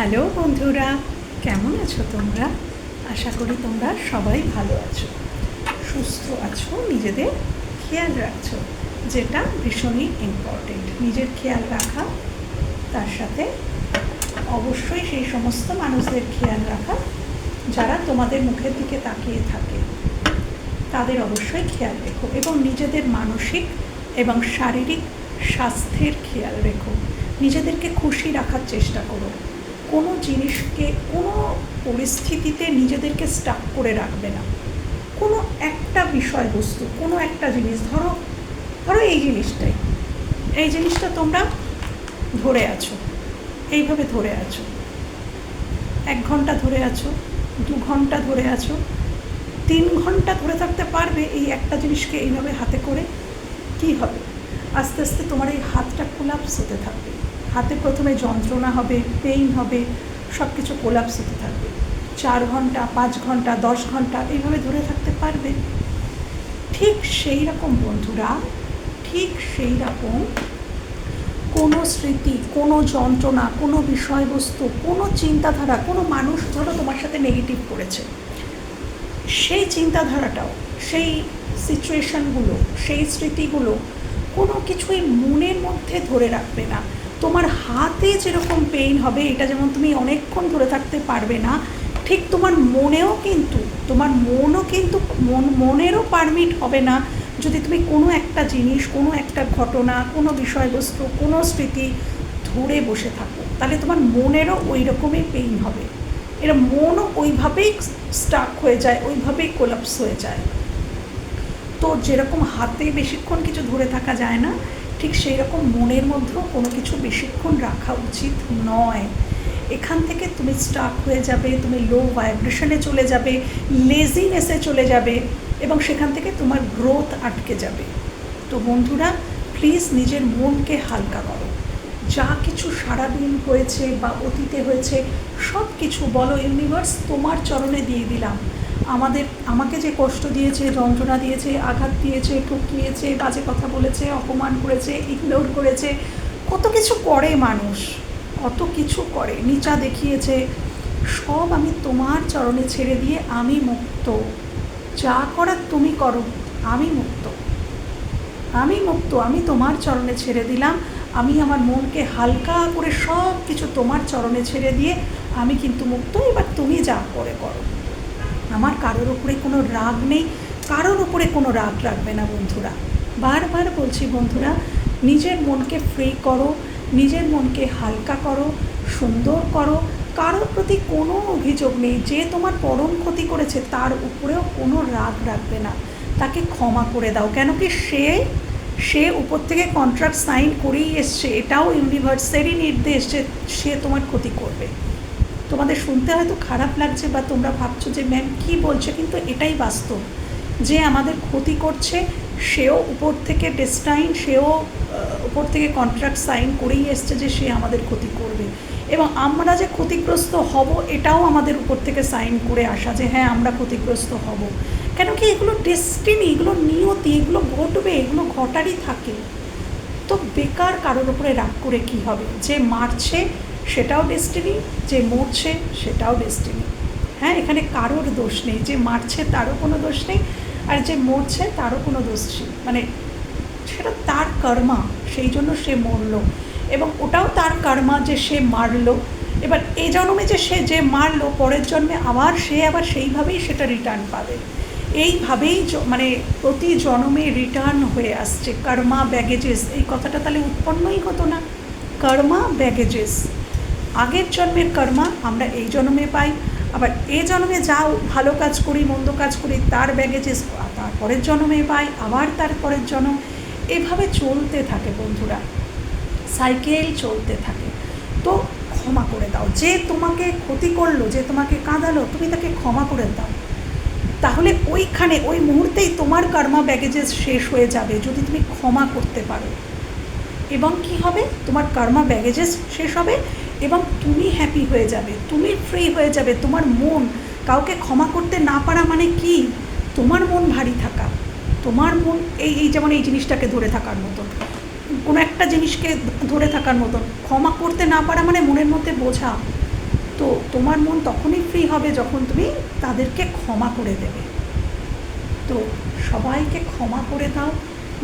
Hello বন্ধুরা, কেমন আছো তোমরা? আশা করি তোমরা সবাই ভালো আছো, সুস্থ আছো, নিজেদের খেয়াল রাখছো, যেটা ভীষণই ইম্পর্টেন্ট নিজের খেয়াল রাখা, তার সাথে অবশ্যই সেই সমস্ত মানুষদের খেয়াল রাখা, যারা তোমাদের মুখের দিকে তাকিয়ে থাকে, তাদের অবশ্যই খেয়াল রেখো এবং নিজেদের মানসিক এবং শারীরিক স্বাস্থ্যের খেয়াল রেখো। নিজেদেরকে খুশি রাখার চেষ্টা করো। কোনো জিনিসকে, কোনো পরিস্থিতিতে নিজেদেরকে স্টাক করে রাখবে না। কোনো একটা বিষয়বস্তু, কোনো একটা জিনিস, ধরো ধরো এই জিনিসটাই। এই জিনিসটা তোমরা ধরে আছো, এইভাবে ধরে আছো। এক ঘণ্টা ধরে আছো, দু ঘণ্টা ধরে আছো, তিন ঘণ্টা ধরে থাকতে পারবে এই একটা জিনিসকে এইভাবে হাতে করে, কি হবে? আস্তে আস্তে তোমার এই হাতটা কোলাপস হতে থাকবে। হাতে প্রথমে যন্ত্রণা হবে পেইন হবে সব কিছু কোলাপস হতে থাকবে। চার ঘণ্টা, পাঁচ ঘণ্টা, দশ ঘণ্টা এইভাবে ধরে থাকতে পারবে। ঠিক সেই রকম বন্ধুরা, ঠিক সেই রকম কোনো স্মৃতি, কোনো যন্ত্রণা, কোনো বিষয়বস্তু, কোনো চিন্তাধারা, কোনো মানুষ ধরো তোমার সাথে নেগেটিভ করেছে। সেই চিন্তাধারাটাও, সেই সিচুয়েশানগুলো সেই স্মৃতিগুলো কোনো কিছুই মনের মধ্যে ধরে রাখবে না। তোমার হাতে যেরকম পেইন হবে, এটা যেমন তুমি অনেকক্ষণ ধরে থাকতে পারবে না, ঠিক তোমার মনেও কিন্তু, তোমার মনও কিন্তু, মন, মনেরও পারমিট হবে না যদি তুমি কোনো একটা জিনিস, কোনো একটা ঘটনা, কোনো বিষয়বস্তু, কোনো স্মৃতি ধরে বসে থাকো, তাহলে তোমার মনেরও ওই রকমই পেইন হবে। এরা মনও ওইভাবেই স্টাক হয়ে যায়, ওইভাবেই কোলাপস হয়ে যায়। তো যেরকম হাতে বেশিক্ষণ কিছু ধরে থাকা যায় না ঠিক সেই রকম মনের মধ্যেও কোনো কিছু বেশিক্ষণ রাখা উচিত নয়। এখান থেকে তুমি স্টাক হয়ে যাবে, তুমি লো ভাইব্রেশনে চলে যাবে লেজিনেসে চলে যাবে এবং সেখান থেকে তোমার গ্রোথ আটকে যাবে। তো বন্ধুরা প্লিজ নিজের মনকে হালকা করো। যা কিছু সারাদিন হয়েছে বা অতীতে হয়েছে সব কিছু বলো ইউনিভার্স তোমার চরণে দিয়ে দিলাম। আমাদের, আমাকে যে কষ্ট দিয়েছে, যন্ত্রণা দিয়েছে, আঘাত দিয়েছে, ঠকিয়েছে, বাজে কথা বলেছে, অপমান করেছে, ইগনোর করেছে, কত কিছু করে মানুষ, কত কিছু করে, নিচা দেখিয়েছে, সব আমি তোমার চরণে ছেড়ে দিয়ে আমি মুক্ত। যা করার তুমি করো, আমি মুক্ত। আমি মুক্ত, আমি তোমার চরণে ছেড়ে দিলাম, আমি আমার মনকে হালকা করে সব কিছু তোমার চরণে ছেড়ে দিয়ে আমি কিন্তু মুক্ত, এবার তুমি যা করে করো। আমার কারোর উপরে কোনো রাগ নেই, কারোর উপরে কোনো রাগ রাখবে না বন্ধুরা। বারবার বলছি বন্ধুরা, নিজের মনকে ফ্রি করো, নিজের মনকে হালকা করো, সুন্দর করো। কারোর প্রতি কোনো অভিযোগ নেই, যে তোমার পরম ক্ষতি করেছে তার উপরেও কোনো রাগ রাখবে না। তাকে ক্ষমা করে দাও কেন কি সে সে উপর থেকে কন্ট্রাক্ট সাইন করেই এসছে। এটাও ইউনিভার্সেরই নির্দেশ যে সে তোমার ক্ষতি করবে। তোমাদের শুনতে হয়তো খারাপ লাগছে বা তোমরা ভাবছ যে, ম্যাম, কী বলছে? কিন্তু এটাই বাস্তব। যে আমাদের ক্ষতি করছে, সেও উপর থেকে ডেস্টাইন, সেও উপর থেকে কন্ট্রাক্ট সাইন করেই এসছে যে সে আমাদের ক্ষতি করবে। এবং আমরা যে ক্ষতিগ্রস্ত হব, এটাও আমাদের উপর থেকে সাইন করে আসা যে হ্যাঁ আমরা ক্ষতিগ্রস্ত হব। কেন কি এগুলো ডেস্টিনি, এগুলো নিয়তি, এগুলো ঘটবে, এগুলো ঘটারই থাকে। তো বেকার কারোর উপরে রাগ করে কি হবে? যে মারছে সেটাও ডেস্টিনি যে মরছে সেটাও ডেস্টিনি হ্যাঁ এখানে কারোর দোষ নেই, যে মারছে তারও কোনো দোষ নেই, আর যে মরছে তারও কোনো দোষ নেই। মানে সেটা তার কর্মা সেই জন্য সে মরল। এবং ওটাও তার কর্মা যে সে মারলো। এবার এই জন্মে যে সে যে মারলো, পরের জন্মে আবার সে আবার সেইভাবেই সেটা রিটার্ন পাবে। এইভাবেই মানে প্রতি জন্মে রিটার্ন হয়ে আসছে। কর্মা ব্যাগেজেস এই কথাটা তাহলে উৎপন্নই হতো না। কর্মা ব্যাগেজেস আগের জন্মের কর্মা আমরা এই জন্মে পাই, আবার এ জন্মে যাও, ভালো কাজ করি, মন্দ কাজ করি, তার ব্যাগেজেস তারপরের জন্মে পাই, আবার তারপরের জন্ম। এভাবে চলতে থাকে বন্ধুরা। সাইকেল চলতে থাকে। তো ক্ষমা করে দাও। যে তোমাকে ক্ষতি করল, যে তোমাকে কাঁদালো, তুমি তাকে ক্ষমা করে দাও। তাহলে ওইখানে, ওই মুহূর্তেই তোমার কর্মা ব্যাগেজেস শেষ হয়ে যাবে, যদি তুমি ক্ষমা করতে পারো। এবং কি হবে? তোমার কর্মা ব্যাগেজেস শেষ হবে এবং তুমি হ্যাপি হয়ে যাবে, তুমি ফ্রি হয়ে যাবে, তোমার মন কাউকে ক্ষমা করতে না পারা মানে কি? তোমার মন ভারী থাকা, তোমার মন এই এই যেমন এই জিনিসটাকে ধরে থাকার মতন কোনো একটা জিনিসকে ধরে থাকার মতন ক্ষমা করতে না পারা মানে মনের মধ্যে বোঝা। তো তোমার মন তখনই ফ্রি হবে যখন তুমি তাদেরকে ক্ষমা করে দেবে। তো সবাইকে ক্ষমা করে দাও।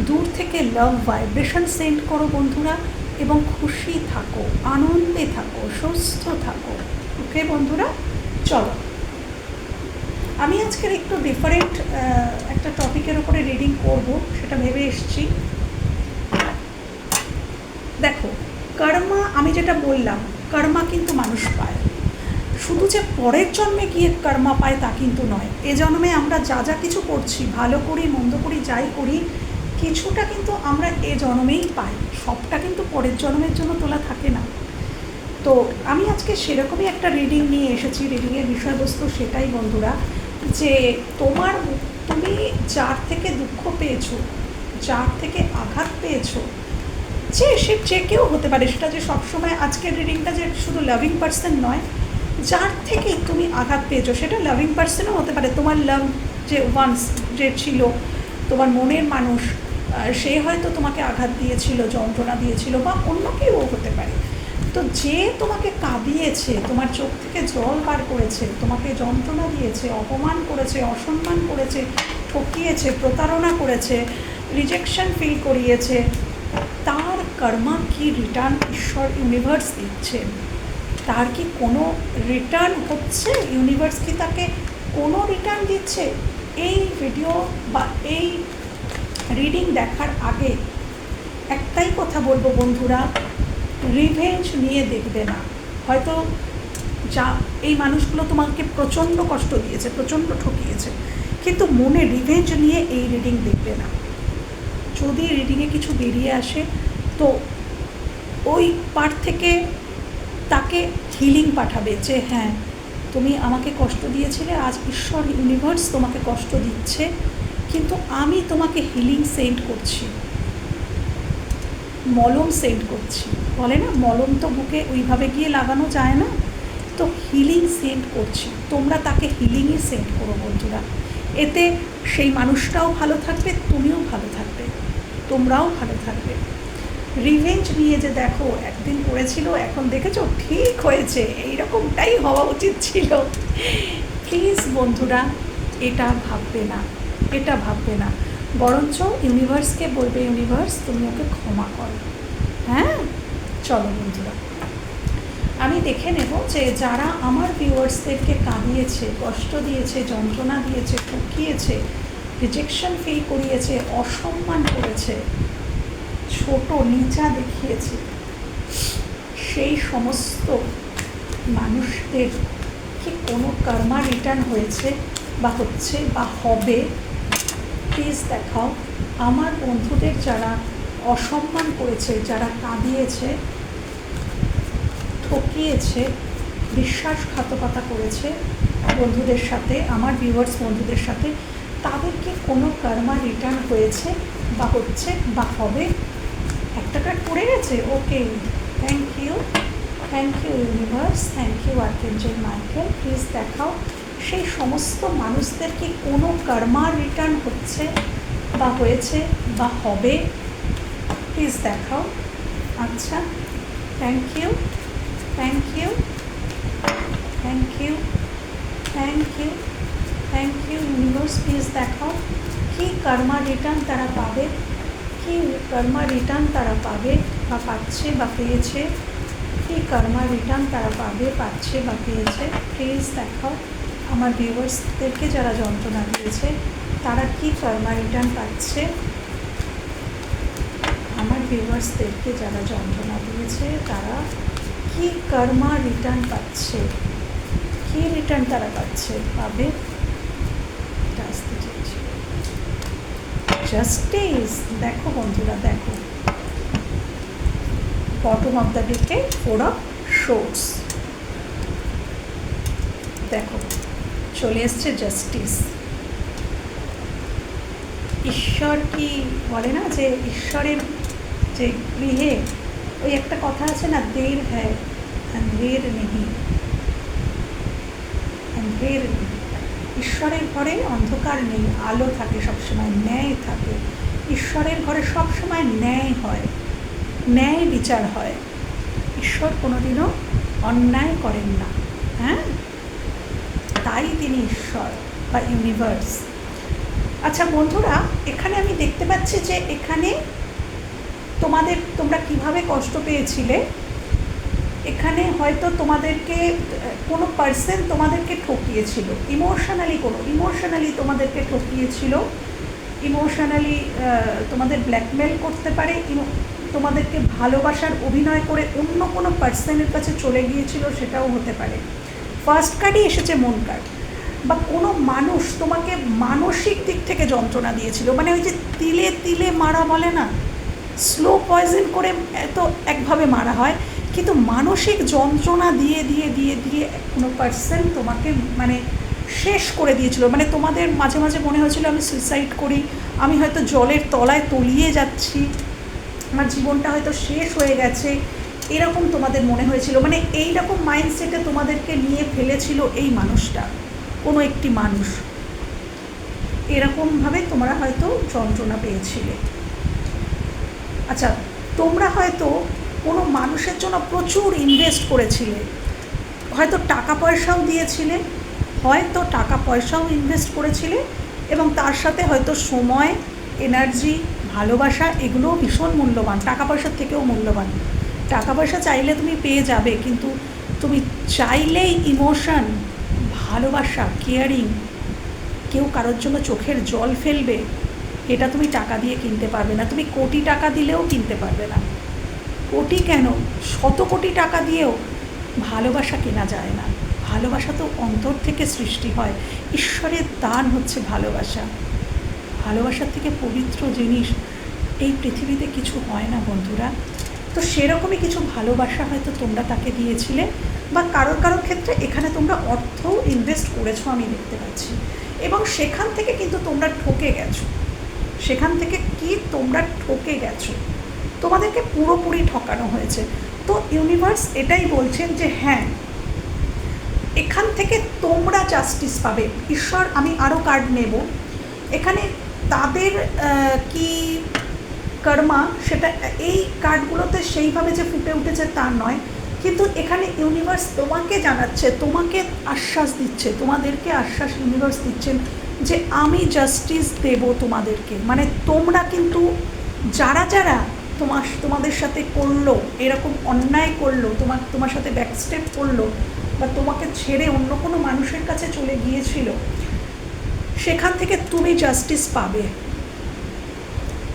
দূর থেকে লাভ ভাইব্রেশন সেন্ড করো বন্ধুরা। এবং খুশি থাকো, আনন্দে থাকো, সুস্থ থাকো। ওকে বন্ধুরা, চলো। আমি আজকের একটু ডিফারেন্ট একটা টপিকের উপরে রিডিং করব, সেটা ভেবে এসছি। দেখো, কর্মা, আমি যেটা বললাম, কর্মা কিন্তু মানুষ পায়। শুধু যে পরের জন্মে গিয়ে কর্মা পায় তা কিন্তু নয়। এ জন্মে আমরা যা যা কিছু করছি, ভালো করি, মন্দ করি, যাই করি কিছুটা কিন্তু আমরা এ জন্মেই পাই। সবটা কিন্তু পরের জন্মের জন্য তোলা থাকে না। তো আমি আজকে সেরকমই একটা রিডিং নিয়ে এসেছি। রিডিংয়ের বিষয়বস্তু সেটাই বন্ধুরা যে তোমার তুমি যার থেকে দুঃখ পেয়েছ, যার থেকে আঘাত পেয়েছ, যে সে, যে কেউ হতে পারে, সেটা যে সবসময় আজকের রিডিংটা যে শুধু লাভিং পার্সন নয়, যার থেকে তুমি আঘাত পেয়েছ, সেটা লাভিং পার্সনও হতে পারে। তোমার লাভ যে ওয়ান্স যে ছিল, তোমার মনের মানুষ সে হয়তো তোমাকে আঘাত দিয়েছিল, যন্ত্রণা দিয়েছিল বা অন্য কেউ হতে পারে। তো যে তোমাকে কাঁদিয়েছে, তোমার চোখ থেকে জল বার করেছে, তোমাকে যন্ত্রণা দিয়েছে, অপমান করেছে, অসম্মান করেছে, ঠকিয়েছে, প্রতারণা করেছে রিজেকশন ফিল করিয়েছে, তার কর্মা কি রিটার্ন ঈশ্বর ইউনিভার্স দিচ্ছে? তার কি কোনো রিটার্ন হচ্ছে? ইউনিভার্স কি তাকে কোনো রিটার্ন দিচ্ছে? এই ভিডিও বা এই রিডিং দেখার আগে একটাই কথা বলব বন্ধুরা রিভেঞ্জ নিয়ে দেখবে না। হয়তো যা, এই মানুষগুলো তোমাকে প্রচণ্ড কষ্ট দিয়েছে, প্রচণ্ড ঠকিয়েছে, কিন্তু মনে রিভেঞ্জ নিয়ে এই রিডিং দেখবে না। যদি রিডিংয়ে কিছু বেরিয়ে আসে, তো ওই পার্ট থেকে তাকে হিলিং পাঠাবে যে হ্যাঁ তুমি আমাকে কষ্ট দিয়েছিলে, আজ ঈশ্বর ইউনিভার্স তোমাকে কষ্ট দিচ্ছে। কিন্তু আমি তোমাকে হিলিং সেন্ড করছি। মলম সেন্ড করছি। বলে না, মলম তো বুকে ওইভাবে গিয়ে লাগানো যায় না। তো হিলিং সেন্ড করছি। তোমরা তাকে হিলিংই সেন্ড করো বন্ধুরা। এতে সেই মানুষটাও ভালো থাকবে, তুমিও ভালো থাকবে। তোমরাও ভালো থাকবে। রিভেঞ্জ নিয়ে যে দেখো, একদিন করেছিল, এখন দেখেছ, ঠিক হয়েছে। এইরকমটাই হওয়া উচিত ছিল। প্লিজ বন্ধুরা, এটা ভাববে না। এটা ভাববে না। বরঞ্চ ইউনিভার্সকে বলবে ইউনিভার্স তুমি ওকে ক্ষমা করো। হ্যাঁ? চলো বন্ধুরা। আমি দেখে নেব যে যারা আমার ভিউয়ার্সদেরকে কাঁদিয়েছে, কষ্ট দিয়েছে, যন্ত্রণা দিয়েছে, ঠকিয়েছে রিজেকশন ফিল করিয়েছে, অসম্মান করেছে, ছোট নিচা দেখিয়েছে, সেই সমস্ত মানুষদের কি কোনো কর্মা রিটার্ন হয়েছে বা হচ্ছে বা হবে? প্লিজ দেখাও। আমার বন্ধুদের যারা অসম্মান করেছে, যারা কাঁদিয়েছে, ঠকিয়েছে, বিশ্বাসঘাতকতা করেছে বন্ধুদের সাথে, আমার ভিউয়ার্স বন্ধুদের সাথে তাদেরকে কোনো কর্মা রিটার্ন হয়েছে বা হচ্ছে বা হবে? একটা কার্ড পড়ে গেছে? Okay thank you thank you universe thank you archangel Michael please দেখাও। সেই সমস্ত মানুষদের কি কোনো কর্মা রিটার্ন হচ্ছে বা হয়েছে বা হবে? প্লিজ দেখাও। আচ্ছা thank you thank you thank you thank you thank you universe please দেখাও। কী কর্মা রিটার্ন তারা পাবে? কী কর্মা রিটার্ন তারা পাবে বা পাচ্ছে বা পেয়েছে? কী কর্মা রিটার্ন তারা পাবে, পাচ্ছে বা পেয়েছে? প্লিজ দেখাও। আমার ভিউয়ার্সদেরকে যারা যন্ত্রণা দিয়েছে, তারা কি কর্মা রিটার্ন পাচ্ছে? আমার ভিউয়ার্সদেরকে যারা যন্ত্রণা দিয়েছে, তারা কি কর্মা রিটার্ন পাচ্ছে? কি রিটার্ন তারা পাচ্ছে? পাবে? জাস্টিস দেখো বন্ধুরা, দেখো। বটম অফ দ্য ডেকে ফোর অফ শোর্স দেখো। চলে এসছে জাস্টিস ঈশ্বর কি বলে না যে ঈশ্বরের যে গৃহে, ওই একটা কথা আছে না, দের হ্যাঁ অন্ধের নেই অন্ধের ঈশ্বরের ঘরে অন্ধকার নেই, আলো থাকে সবসময়, ন্যায় থাকে। ঈশ্বরের ঘরে সবসময় ন্যায় হয়, ন্যায় বিচার হয়। ঈশ্বর কোনোদিনও অন্যায় করেন না। তাই তিনি ঈশ্বর বা ইউনিভার্স আচ্ছা বন্ধুরা, এখানে আমি দেখতে পাচ্ছি যে এখানে তোমাদের, তোমরা কীভাবে কষ্ট পেয়েছিলে? এখানে হয়তো তোমাদেরকে, কোনো পার্সন তোমাদেরকে ঠকিয়েছিল। ইমোশনালি কোনো ইমোশনালি তোমাদেরকে ঠকিয়েছিল। ইমোশনালি তোমাদের ব্ল্যাকমেল করতে পারে। তোমাদেরকে ভালোবাসার অভিনয় করে অন্য কোনো পার্সনের কাছে চলে গিয়েছিল, সেটাও হতে পারে। ফার্স্ট কার্ডই এসেছে মন কার্ড বা কোনো মানুষ তোমাকে মানসিক দিক থেকে যন্ত্রণা দিয়েছিল মানে ওই যে তিলে তিলে মারা বলে না? স্লো পয়জন করে এত একভাবে মারা হয়, কিন্তু মানসিক যন্ত্রণা দিয়ে দিয়ে দিয়ে দিয়ে কোনো পার্সন তোমাকে মানে শেষ করে দিয়েছিল। মানে তোমাদের মাঝে মাঝে মনে হয়েছিল আমি সুইসাইড করি, আমি হয়তো জলের তলায় তলিয়ে যাচ্ছি, আমার জীবনটা হয়তো শেষ হয়ে গেছে এরকম তোমাদের মনে হয়েছিল? মানে এই রকম মাইন্ডসেটে তোমাদেরকে নিয়ে ফেলেছিল এই মানুষটা? কোনো একটি মানুষ? এরকমভাবে তোমরা হয়তো যন্ত্রণা পেয়েছিলে। আচ্ছা তোমরা হয়তো কোনো মানুষের জন্য প্রচুর ইনভেস্ট করেছিলে। হয়তো টাকা পয়সাও দিয়েছিলে, হয়তো টাকা পয়সাও ইনভেস্ট করেছিলে এবং তার সাথে হয়তো সময় এনার্জি ভালোবাসা এগুলোও ভীষণ মূল্যবান। টাকা পয়সার থেকেও মূল্যবান। টাকা পয়সা চাইলে তুমি পেয়ে যাবে, কিন্তু তুমি চাইলেই ইমোশন ভালোবাসা কেয়ারিং কেউ কারোর জন্য চোখের জল ফেলবে, এটা তুমি টাকা দিয়ে কিনতে পারবে না। তুমি কোটি টাকা দিলেও কিনতে পারবে না। কোটি কেন? শত কোটি টাকা দিয়েও ভালোবাসা কেনা যায় না। ভালোবাসা তো অন্তর থেকে সৃষ্টি হয়। ঈশ্বরের দান হচ্ছে ভালোবাসা। ভালোবাসার থেকে পবিত্র জিনিস এই পৃথিবীতে কিছু হয় না বন্ধুরা। তো সেরকমই কিছু ভালোবাসা হয়তো তোমরা তাকে দিয়েছিলে বা কারোর কারোর ক্ষেত্রে এখানে তোমরা অর্থও ইনভেস্ট করেছ আমি দেখতে পাচ্ছি। এবং সেখান থেকে কিন্তু তোমরা ঠকে গেছো। সেখান থেকে কি তোমরা ঠকে গেছো? তোমাদেরকে পুরোপুরি ঠকানো হয়েছে। তো ইউনিভার্স এটাই বলছেন যে হ্যাঁ এখান থেকে তোমরা জাস্টিস পাবে। ঈশ্বর, আমি আরও কার্ড নেব। এখানে তাদের কি কর্মা, সেটা এই কার্ডগুলোতে সেইভাবে যে ফুটে উঠেছে তা নয়। কিন্তু এখানে ইউনিভার্স তোমাকে জানাচ্ছে, তোমাকে আশ্বাস দিচ্ছে, তোমাদেরকে আশ্বাস ইউনিভার্স দিচ্ছেন যে আমি জাস্টিস দেব তোমাদেরকে। মানে তোমরা কিন্তু যারা যারা তোমার, তোমাদের সাথে করল, এরকম অন্যায় করল, তোমার তোমার সাথে ব্যাকস্টেপ করল বা তোমাকে ছেড়ে অন্য কোনো মানুষের কাছে চলে গিয়েছিল, সেখান থেকে তুমি জাস্টিস পাবে।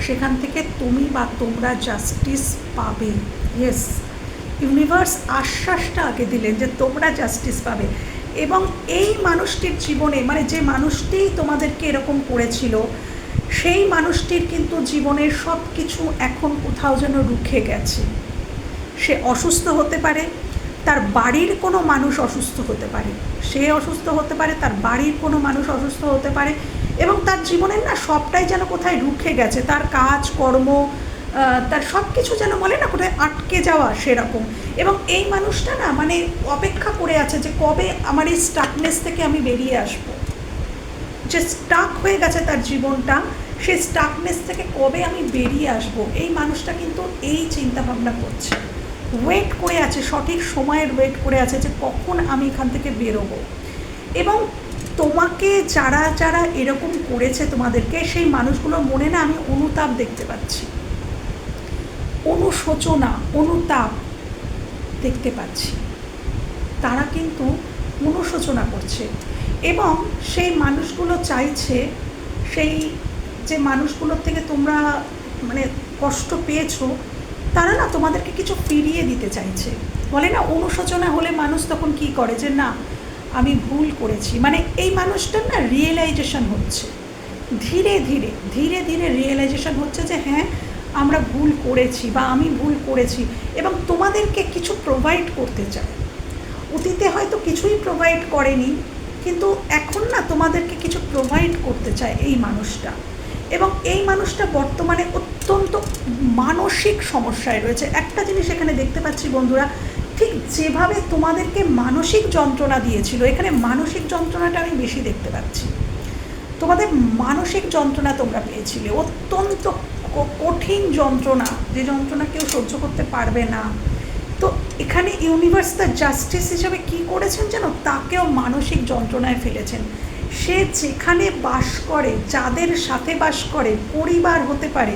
সেখান থেকে তুমি বা তোমরা জাস্টিস পাবে। ইয়েস ইউনিভার্স আশ্বাসটা আগে দিলেন যে তোমরা জাস্টিস পাবে। এবং এই মানুষটির জীবনে মানে যে মানুষটি তোমাদেরকে এরকম করেছিল, সেই মানুষটির কিন্তু জীবনের সব কিছু এখন কোথাও যেন রুখে গেছে। সে অসুস্থ হতে পারে, তার বাড়ির কোনো মানুষ অসুস্থ হতে পারে। সে অসুস্থ হতে পারে, তার বাড়ির কোনো মানুষ অসুস্থ হতে পারে এবং তার জীবনের না সবটাই যেন কোথায় রুখে গেছে, তার কাজ, কর্ম তার সব কিছু যেন বলে না কোথায় আটকে যাওয়া সেরকম। এবং এই মানুষটা না মানে অপেক্ষা করে আছে যে কবে আমার এই স্টাকনেস থেকে আমি বেরিয়ে আসব। যে স্টাক হয়ে গেছে তার জীবনটা, সেই স্টাকনেস থেকে কবে আমি বেরিয়ে আসব, এই মানুষটা কিন্তু এই চিন্তা ভাবনা করছে। ওয়েট করে আছে, সঠিক সময়ের ওয়েট করে আছে যে কখন আমি এখান থেকে বেরোবো। এবং তোমাকে যারা যারা এরকম করেছে তোমাদেরকে, সেই মানুষগুলোর মনে না আমি অনুতাপ দেখতে পাচ্ছি। অনুশোচনা, অনুতাপ দেখতে পাচ্ছি। তারা কিন্তু অনুশোচনা করছে এবং সেই মানুষগুলো চাইছে, সেই যে মানুষগুলোর থেকে তোমরা মানে কষ্ট পেয়েছ, তারা না তোমাদেরকে কিছু ফিরিয়ে দিতে চাইছে। বলে না, অনুশোচনা হলে মানুষ তখন কি করে? যে না আমি ভুল করেছি। মানে এই মানুষটার না রিয়েলাইজেশন হচ্ছে। ধীরে ধীরে ধীরে ধীরে রিয়েলাইজেশন হচ্ছে যে হ্যাঁ আমরা ভুল করেছি বা আমি ভুল করেছি এবং তোমাদেরকে কিছু প্রোভাইড করতে চায় অতীতে হয়তো কিছুই প্রোভাইড করেনি, কিন্তু এখন না তোমাদেরকে কিছু প্রোভাইড করতে চায় এই মানুষটা। এবং এই মানুষটা বর্তমানে অত্যন্ত মানসিক সমস্যায় রয়েছে। একটা জিনিস এখানে দেখতে পাচ্ছি বন্ধুরা ঠিক যেভাবে তোমাদেরকে মানসিক যন্ত্রণা দিয়েছিল, এখানে মানসিক যন্ত্রণাটা আমি বেশি দেখতে পাচ্ছি। তোমাদের মানসিক যন্ত্রণা তোমরা পেয়েছিলে, অত্যন্ত কঠিন যন্ত্রণা, যে যন্ত্রণা কেউ সহ্য করতে পারবে না। তো এখানে ইউনিভার্স দ্য জাস্টিস হিসাবে কি করেছেন যেন? তাকেও মানসিক যন্ত্রণায় ফেলেছেন। সে যেখানে বাস করে, যাদের সাথে বাস করে, পরিবার হতে পারে,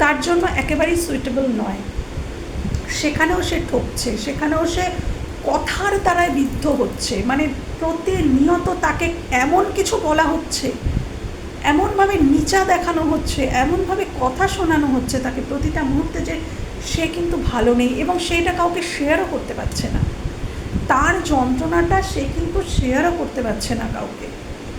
তার জন্য একেবারেই সুইটেবল নয়। সেখানেও সে ঠকছে, সেখানেও সে কথার দ্বারায় বিদ্ধ হচ্ছে। মানে প্রতিনিয়ত তাকে এমন কিছু বলা হচ্ছে, এমনভাবে নিচা দেখানো হচ্ছে, এমনভাবে কথা শোনানো হচ্ছে তাকে প্রতিটা মুহূর্তে যে সে কিন্তু ভালো নেই এবং সেটা কাউকে শেয়ারও করতে পারছে না। তার যন্ত্রণাটা সে কিন্তু শেয়ারও করতে পারছে না কাউকে।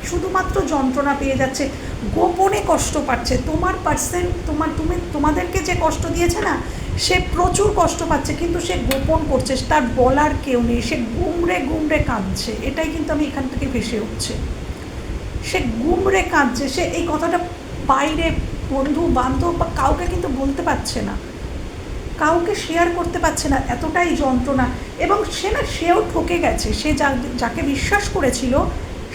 শুধুমাত্র যন্ত্রণা পেয়ে যাচ্ছে, গোপনে কষ্ট পাচ্ছে। তোমার পার্সেন্ট তোমার, তুমি, তোমাদেরকে যে কষ্ট দিয়েছে না সে প্রচুর কষ্ট পাচ্ছে, কিন্তু সে গোপন করছে, তার বলার কেউ নেই, সে গুমড়ে গুমড়ে কাঁদছে, এটাই কিন্তু আমি এখান থেকে ভেসে উঠছে। সে গুমড়ে কাঁদছে, সে এই কথাটা বাইরে বন্ধু, বান্ধব বা কাউকে কিন্তু বলতে পারছে না। কাউকে শেয়ার করতে পারছে না, এতটাই যন্ত্রণা। এবং সে না, সেও ঠকে গেছে, সে যাকে বিশ্বাস করেছিল,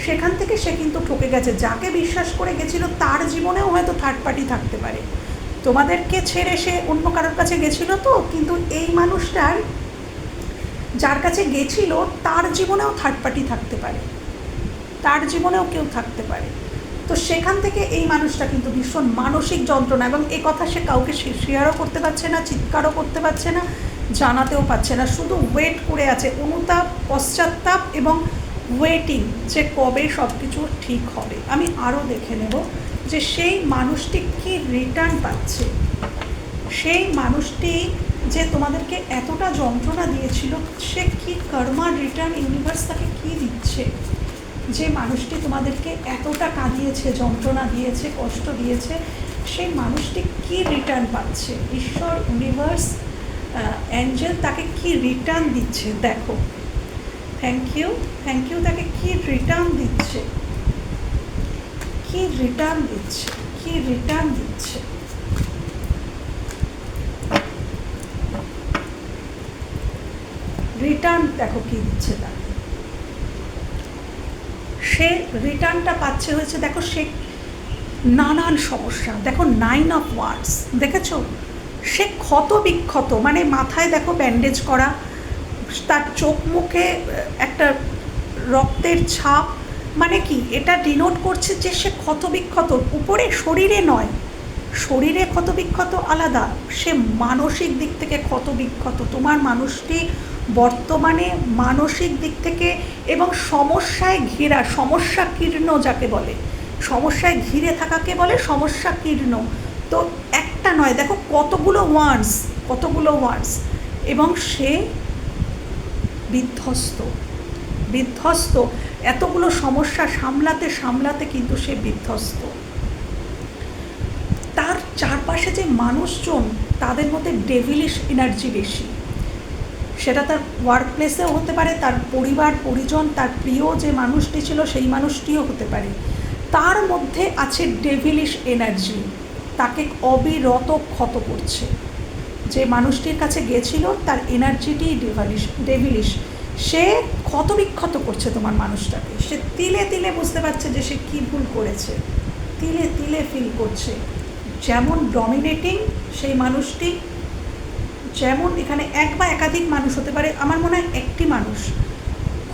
সেখান থেকে সে কিন্তু ঠকে গেছে। যাকে বিশ্বাস করে গেছিল, তার জীবনেও হয়তো থার্ড পার্টি থাকতে পারে। তোমাদেরকে ছেড়ে সে অন্য কারোর কাছে গেছিল তো? কিন্তু এই মানুষটার যার কাছে গেছিল, তার জীবনেও থার্ড পার্টি থাকতে পারে। তার জীবনেও কেউ থাকতে পারে। তো সেখান থেকে এই মানুষটা কিন্তু ভীষণ মানসিক যন্ত্রণা এবং এ কথা সে কাউকে শেয়ারও করতে পারছে না, চিৎকারও করতে পারছে না, জানাতেও পারছে না। শুধু ওয়েট করে আছে, অনুতাপ, পশ্চাত্তাপ এবং ওয়েটিং যে কবে সব কিছু ঠিক হবে। আমি আরও দেখে নেব। যে সেই মানুষটি কি রিটার্ন পাচ্ছে? সেই মানুষটি যে তোমাদেরকে এতটা যন্ত্রণা দিয়েছিল, সে কি কর্মার রিটার্ন ইউনিভার্স তাকে কী দিচ্ছে? যে মানুষটি তোমাদেরকে এতটা কাঁদিয়েছে, যন্ত্রণা দিয়েছে, কষ্ট দিয়েছে, সেই মানুষটি কি রিটার্ন পাচ্ছে? ঈশ্বর ইউনিভার্স অ্যাঞ্জেল তাকে কি রিটার্ন দিচ্ছে? দেখো। থ্যাংক ইউ থ্যাংক ইউ তাকে কি রিটার্ন দিচ্ছে? কি রিটার্ন দিচ্ছে? কি রিটার্ন দিচ্ছে? রিটার্ন দেখো কি দিচ্ছে তাকে সে রিটার্নটা পাচ্ছে হয়েছে, দেখো সে নানান সমস্যা। দেখো নাইন অফ ওয়ার্ডস দেখেছ? সে ক্ষত বিক্ষত মানে মাথায় দেখো ব্যান্ডেজ করা, তার চোখ মুখে একটা রক্তের ছাপ মানে কি? এটা ডিনোট করছে যে সে ক্ষত বিক্ষত উপরে শরীরে নয়। শরীরে ক্ষত বিক্ষত আলাদা, সে মানসিক দিক থেকে ক্ষত বিক্ষত তোমার মানুষটি বর্তমানে মানসিক দিক থেকে এবং সমস্যায় ঘেরা সমস্যা কীর্ণ যাকে বলে। সমস্যায় ঘিরে থাকাকে বলে সমস্যা কীর্ণ তো একটা নয়, দেখো কতগুলো ওয়ার্ডস কতগুলো ওয়ার্ডস এবং সে বিধ্বস্ত বিধ্বস্ত। এতগুলো সমস্যা সামলাতে সামলাতে কিন্তু সে বিধ্বস্ত। তার চারপাশে যে মানুষজন, তাদের মধ্যে ডেভিলিশ এনার্জি বেশি। সেটা তার ওয়ার্ক প্লেসেও হতে পারে, তার পরিবার, পরিজন, তার প্রিয় যে মানুষটি ছিল, সেই মানুষটিও হতে পারে। তার মধ্যে আছে ডেভিলিশ এনার্জি তাকে অবিরত ক্ষত করছে। যে মানুষটির কাছে গেছিল, তার এনার্জিটি ডেভালিশ ডেভিলিশ সে ক্ষত বিক্ষত করছে তোমার মানুষটাকে। সে তিলে তিলে বুঝতে পারছে যে সে কী ভুল করেছে। তিলে তিলে ফিল করছে। যেমন ডমিনেটিং সেই মানুষটি, যেমন এখানে এক বা একাধিক মানুষ হতে পারে, আমার মনে হয় একটি মানুষ।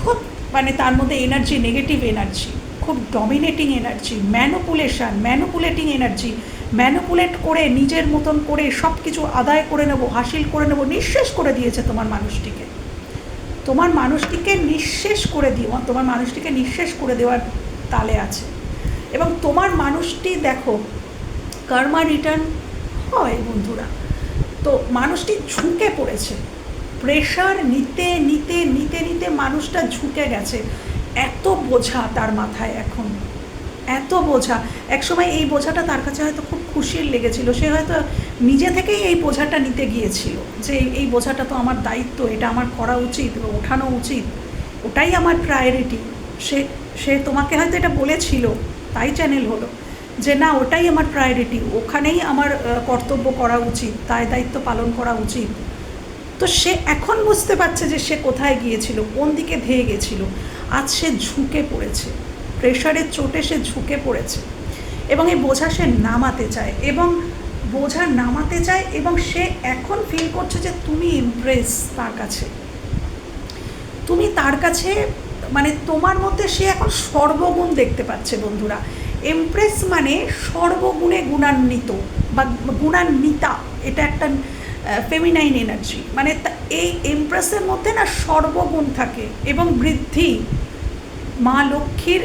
খুব মানে তার মধ্যে এনার্জি নেগেটিভ এনার্জি খুব dominating energy manipulation manipulating energy manipulate করে, নিজের মতন করে সব কিছু আদায় করে নেব, হাসিল করে নেব, নিঃশেষ করে দিয়েছে তোমার মানুষটিকে। তোমার মানুষটিকে নিঃশেষ করে দিও, তোমার মানুষটিকে নিঃশেষ করে দেওয়ার তালে আছে। এবং তোমার মানুষটি দেখো, কর্মা রিটার্ন হয় বন্ধুরা। তো মানুষটি ঝুঁকে পড়েছে। প্রেশার নিতে নিতে নিতে নিতে মানুষটা ঝুঁকে গেছে। এত বোঝা তার মাথায় এখন। এত বোঝা। একসময় এই বোঝাটা তার কাছে হয়তো খুব খুশির লেগেছিল। সে হয়তো নিজে থেকেই এই বোঝাটা নিতে গিয়েছিল যে এই বোঝাটা তো আমার দায়িত্ব, এটা আমার করা উচিত, বা ওঠানো উচিত, ওটাই আমার প্রায়োরিটি সে সে তোমাকে হয়তো এটা বলেছিল, তাই চ্যানেল হলো, যে না, ওটাই আমার প্রায়োরিটি ওখানেই আমার কর্তব্য করা উচিত তাই দায়িত্ব পালন করা উচিত। তো সে এখন বুঝতে পারছে যে সে কোথায় গিয়েছিল, কোন দিকে ধেয়ে গেছিল। আজ সে ঝুঁকে পড়েছে। প্রেশারের চোটে সে ঝুঁকে পড়েছে এবং এই বোঝা সে নামাতে চায় এবং বোঝা নামাতে চায় এবং সে এখন ফিল করছে যে তুমি ইমপ্রেস তার কাছে। তুমি তার কাছে মানে তোমার মধ্যে সে এখন সর্বগুণ দেখতে পাচ্ছে বন্ধুরা। এমপ্রেস মানে সর্বগুণে গুণান্বিত বা গুণান্বিতা, এটা একটা ফেমিনাইন এনার্জি মানে এই এমপ্রেসের মধ্যে না সর্বগুণ থাকে এবং বৃদ্ধি। মা লক্ষ্মীর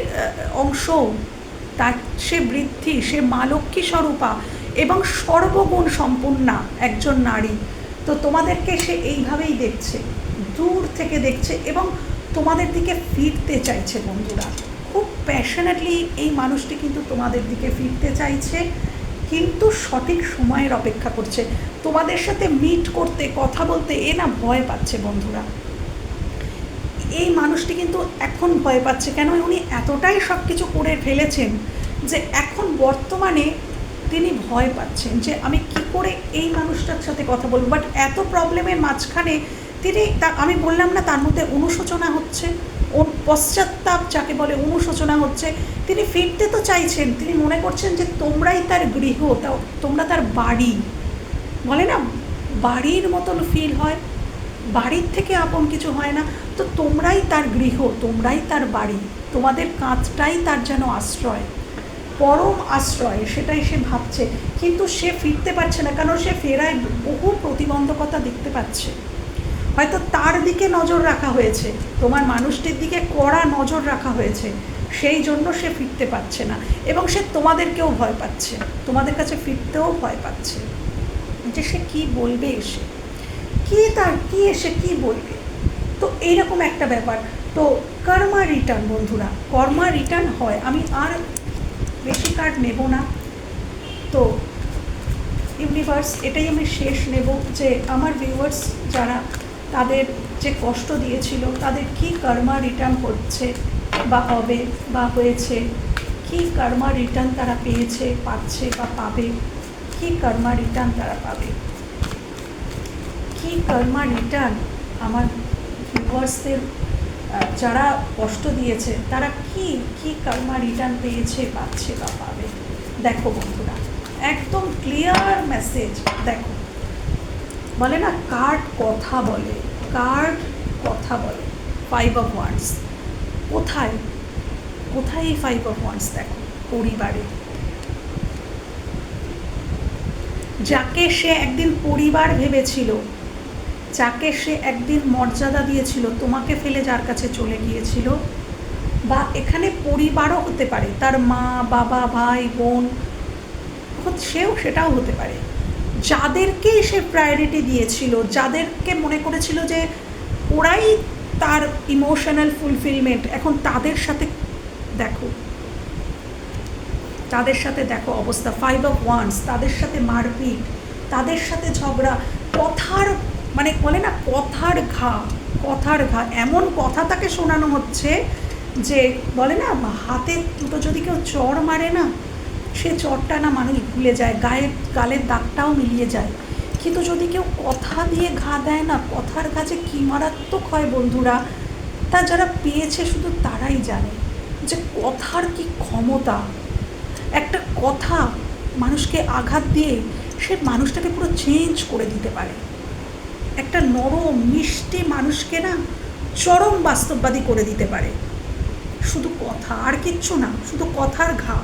অংশ, তার সে বৃদ্ধি, সে মা লক্ষ্মী স্বরূপা এবং সর্বগুণ সম্পূর্ণা একজন নারী। তো তোমাদেরকে সে এইভাবেই দেখছে, দূর থেকে দেখছে এবং তোমাদের দিকে ফিরতে চাইছে বন্ধুরা। খুব প্যাশনেটলি এই মানুষটি কিন্তু তোমাদের দিকে ফিরতে চাইছে, কিন্তু সঠিক সময়ের অপেক্ষা করছে। তোমাদের সাথে মিট করতে, কথা বলতে এ না ভয় পাচ্ছে বন্ধুরা। এই মানুষটি কিন্তু এখন ভয় পাচ্ছে। কেন উনি এতটাই সব কিছু করে ফেলেছেন যে এখন বর্তমানে তিনি ভয় পাচ্ছেন যে আমি কি করে এই মানুষটার সাথে কথা বলব। বাট এত প্রবলেমের মাঝখানে তিনি তা, আমি বললাম না, তার মধ্যে অনুশোচনা হচ্ছে পশ্চাত্তাপ যাকে বলে অনুশোচনা হচ্ছে। তিনি ফিরতে তো চাইছেন, তিনি মনে করছেন যে তোমরাই তার গৃহ তোমরা তার বাড়ি। বলে না? বাড়ির মতন ফিল হয়। বাড়ির থেকে আপন কিছু হয় না। তো তোমরাই তার গৃহ, তোমরাই তার বাড়ি, তোমাদের কাঁচটাই তার যেন আশ্রয়, পরম আশ্রয়, সেটাই সে ভাবছে। কিন্তু সে ফিরতে পারছে না, কারণ সে ফেরায় বহু প্রতিবন্ধকতা দেখতে পাচ্ছে। হয়তো তার দিকে নজর রাখা হয়েছে, তোমার মানুষটির দিকে কড়া নজর রাখা হয়েছে, সেই জন্য সে ফিরতে পারছে না এবং সে তোমাদেরকেও ভয় পাচ্ছে, তোমাদের কাছে ফিরতেও ভয় পাচ্ছে। যে সে কি বলবে এসে? কি তার, কি এসে কি বলবে? তো এইরকম একটা ব্যাপার। তো কর্মা রিটার্ন বন্ধুরা, কর্মা রিটার্ন হয়। আমি আর বেশি কার্ড নেব না। তো ইউনিভার্স, এটাই আমি শেষ নেব যে আমার ভিউয়ার্স যারা তাদের যে কষ্ট দিয়েছিল, তাদের কি কর্মা রিটার্ন হচ্ছে বা হবে বা হয়েছে? কি কর্মা রিটার্ন তারা পেয়েছে, পাচ্ছে বা পাবে? কি কর্মা রিটার্ন তারা পাবে? কি কর্মা রিটার্ন? আমার ভিউয়ার্সদের যারা কষ্ট দিয়েছে, তারা কি কি কর্মা রিটার্ন পেয়েছে, পাচ্ছে বা পাবে? দেখো বন্ধুরা, একদম ক্লিয়ার মেসেজ দেখো। বলে না কার্ড কথা বলে কার্ড কথা বলে? ফাইভ অফ ওয়ান্স কোথায়? কোথায় এই ফাইভ অফ ওয়ান্স দেখো, পরিবারে? যাকে সে একদিন পরিবার ভেবেছিল যাকে সে একদিন মর্যাদা দিয়েছিল, তোমাকে ফেলে যার কাছে চলে গিয়েছিল? বা এখানে পরিবারও হতে পারে, তার মা, বাবা, ভাই, বোন সেও সেটাও হতে পারে। যাদেরকে সে প্রায়োরিটি দিয়েছিল, যাদেরকে মনে করেছিল যে ওরাই তার ইমোশনাল ফুলফিলমেন্ট এখন তাদের সাথে দেখো। তাদের সাথে দেখো অবস্থা। ফাইভ অফ ওয়ান্স তাদের সাথে মারপিট, তাদের সাথে ঝগড়া, কথার মানে বলে না, কথার ঘা কথার ঘা। এমন কথা তাকে শোনানো হচ্ছে যে বলে না, হাতে দুটো যদি কেউ চর মারে না, সে চরটা না মানুষ ভুলে যায়, গায়ের, গালের দাগটাও মিলিয়ে যায়। কিন্তু যদি কেউ কথা দিয়ে ঘা দেয় না, কথার কাছে কী মারাত্মক হয় বন্ধুরা, তা যারা পেয়েছে শুধু তারাই জানে যে কথার কি ক্ষমতা। একটা কথা মানুষকে আঘাত দিয়ে সে মানুষটাকে পুরো চেঞ্জ করে দিতে পারে। একটা নরম, মিষ্টি মানুষকে না চরম বাস্তববাদী করে দিতে পারে। শুধু কথা আর কিচ্ছু না, শুধু কথার ঘা।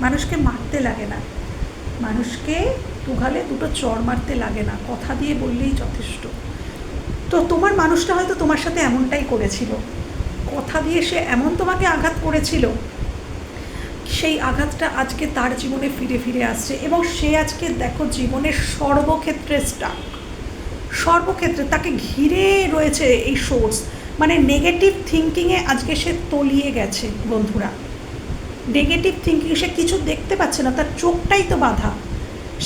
মানুষকে মারতে লাগে না। মানুষকে দুঘালে দুটো চর মারতে লাগে না। কথা দিয়ে বললেই যথেষ্ট। তো তোমার মানুষটা হয়তো তোমার সাথে এমনটাই করেছিল। কথা দিয়ে সে এমন তোমাকে আঘাত করেছিল। সেই আঘাতটা আজকে তার জীবনে ফিরে ফিরে আসছে এবং সে আজকে দেখো জীবনের সর্বক্ষেত্রে স্টাক সর্বক্ষেত্রে তাকে ঘিরে রয়েছে এই সোর্স মানে নেগেটিভ থিঙ্কিংয়ে আজকে সে তলিয়ে গেছে, বন্ধুরা। নেগেটিভ থিঙ্কিং সে কিছু দেখতে পাচ্ছে না, তার চোখটাই তো বাধা।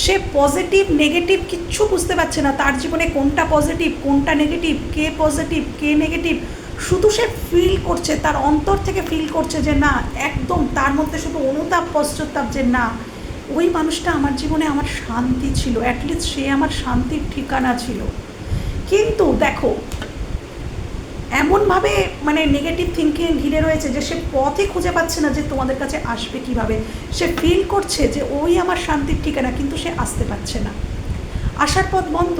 সে পজিটিভ নেগেটিভ কিচ্ছু বুঝতে পারছে না, তার জীবনে কোনটা পজিটিভ কোনটা নেগেটিভ কে পজিটিভ কে নেগেটিভ শুধু সে ফিল করছে, তার অন্তর থেকে ফিল করছে যে না, একদম তার মধ্যে শুধু অনুতাপ, পশ্চাত্তাপ যে না ওই মানুষটা আমার জীবনে আমার শান্তি ছিল অ্যাটলিস্ট সে আমার শান্তির ঠিকানা ছিল। কিন্তু দেখো, এমনভাবে মানে নেগেটিভ থিঙ্কিং ঘিরে রয়েছে যে সে পথই খুঁজে পাচ্ছে না যে তোমাদের কাছে আসবে কীভাবে। সে ফিল করছে যে ওই আমার শান্তির ঠিকানা, কিন্তু সে আসতে পারছে না। আসার পথ বন্ধ,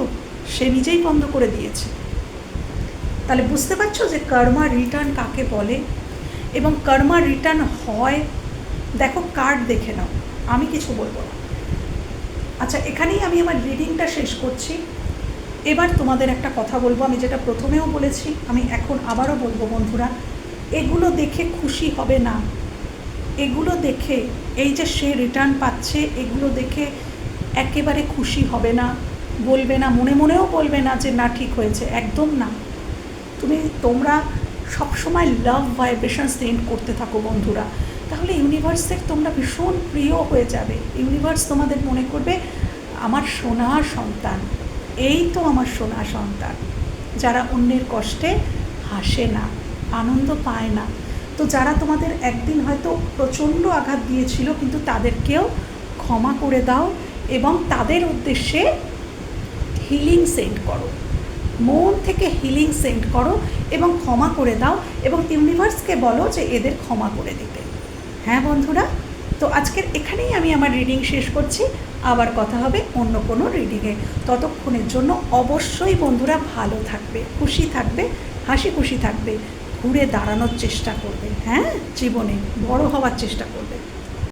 সে নিজেই বন্ধ করে দিয়েছে। তাহলে বুঝতে পারছ যে কর্মা রিটার্ন কাকে বলে? এবং কর্মা রিটার্ন হয়, দেখো কার্ড দেখে নাও। আমি কিছু বলব না। আচ্ছা এখানেই আমি আমার রিডিংটা শেষ করছি। এবার তোমাদের একটা কথা বলব, আমি যেটা প্রথমেও বলেছি, আমি এখন আবারও বলব বন্ধুরা, এগুলো দেখে খুশি হবে না। এগুলো দেখে, এই যে সে রিটার্ন পাচ্ছে, এগুলো দেখে একেবারে খুশি হবে না, বলবে না, মনে মনেও বলবে না যে না, ঠিক হয়েছে, একদম না। তুমি, তোমরা সবসময় লাভ ভাইব্রেশন সেন্ড করতে থাকো বন্ধুরা। তাহলে ইউনিভার্সের তোমরা ভীষণ প্রিয় হয়ে যাবে। ইউনিভার্স তোমাদের মনে করবে, আমার সোনা সন্তান। এই তো আমার সোনা সন্তান। যারা অন্যের কষ্টে হাসে না, আনন্দ পায় না। তো যারা তোমাদের একদিন হয়তো প্রচণ্ড আঘাত দিয়েছিল, কিন্তু তাদেরকেও ক্ষমা করে দাও এবং তাদের উদ্দেশ্যে হিলিং সেন্ড করো। মন থেকে হিলিং সেন্ড করো এবং ক্ষমা করে দাও এবং ইউনিভার্সকে বলো যে এদের ক্ষমা করে দিতে। হ্যাঁ বন্ধুরা, তো আজকের এখানেই আমি আমার রিডিং শেষ করছি। আবার কথা হবে অন্য কোনো রিডিংয়ে ততক্ষণের জন্য অবশ্যই বন্ধুরা ভালো থাকবে, খুশি থাকবে, হাসি খুশি থাকবে, ঘুরে দাঁড়ানোর চেষ্টা করবে হ্যাঁ? জীবনে বড় হওয়ার চেষ্টা করবে।